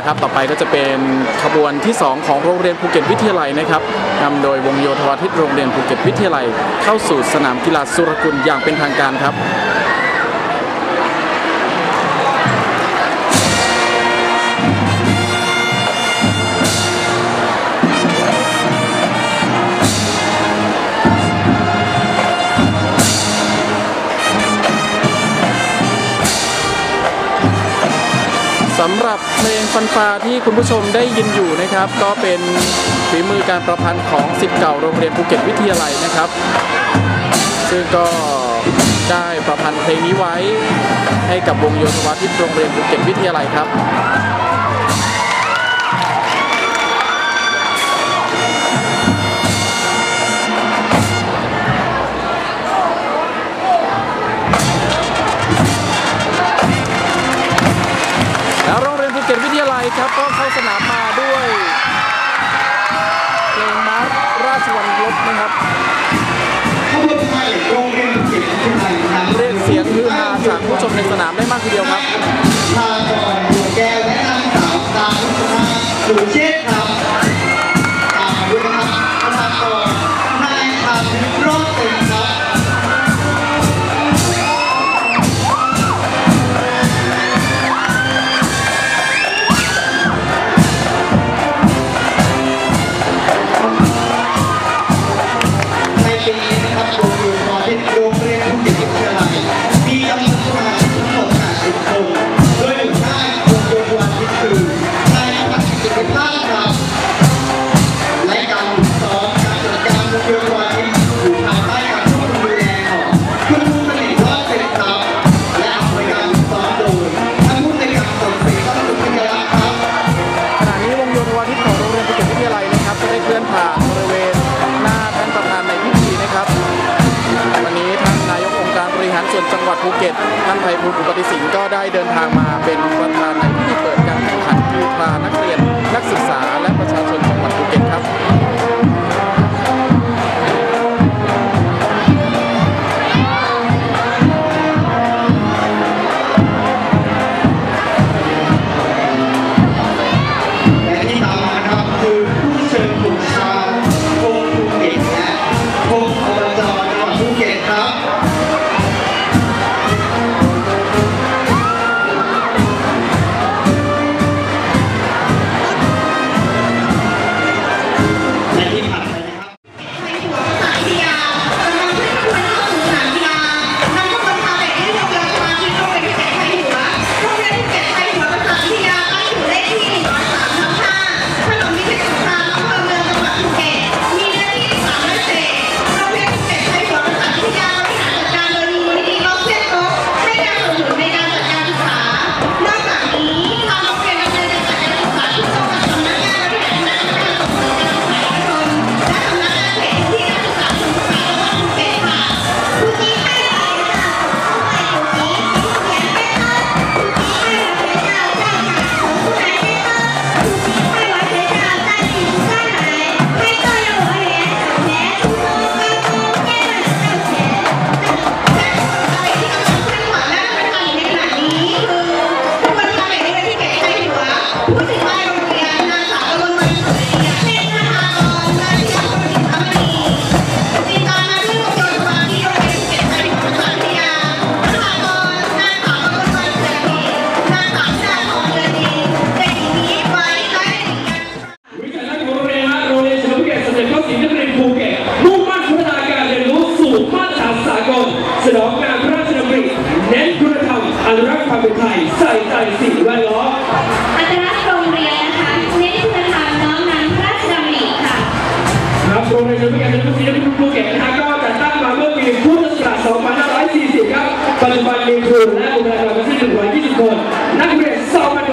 ะครับ ต่อไปก็จะเป็นขบวนที่ 2 ของโรงเรียนภูเก็ตวิทยาลัยนะครับนำโดยวงโยธวาทิตโรงเรียนภูเก็ตวิทยาลัย เข้าสู่สนามกีฬาสุรกุลอย่างเป็นทางการครับสำหรับเพลง ฟันฟาที่คุณผู้ชมได้ยินอยู่นะครับ ก็เป็นฝีมือการประพันธ์ของสิทธิ์เก่าโรงเรียนภูเก็ตวิทยาลัยนะครับ ซึ่งก็ได้ประพันธ์เพลงนี้ไว้ให้กับวงโยธวาทิพย์โรงเรียนภูเก็ตวิทยาลัยครับ แล้วก็เข้าสนามมาด้วยเพลงมาร์ราชวันลบนะครับเรียกเสียงฮือฮาจากผู้ชมในสนามได้มากทีเดียวครับ ดท่านไพบูลย์อุปติสินก็ได้เดินทางมาเป็นประธานในพิธีเปิดการแข่งขันกีฬานักเรียนนักศึกษาและประชาชนจังหวัดภูเก็ตครับ so many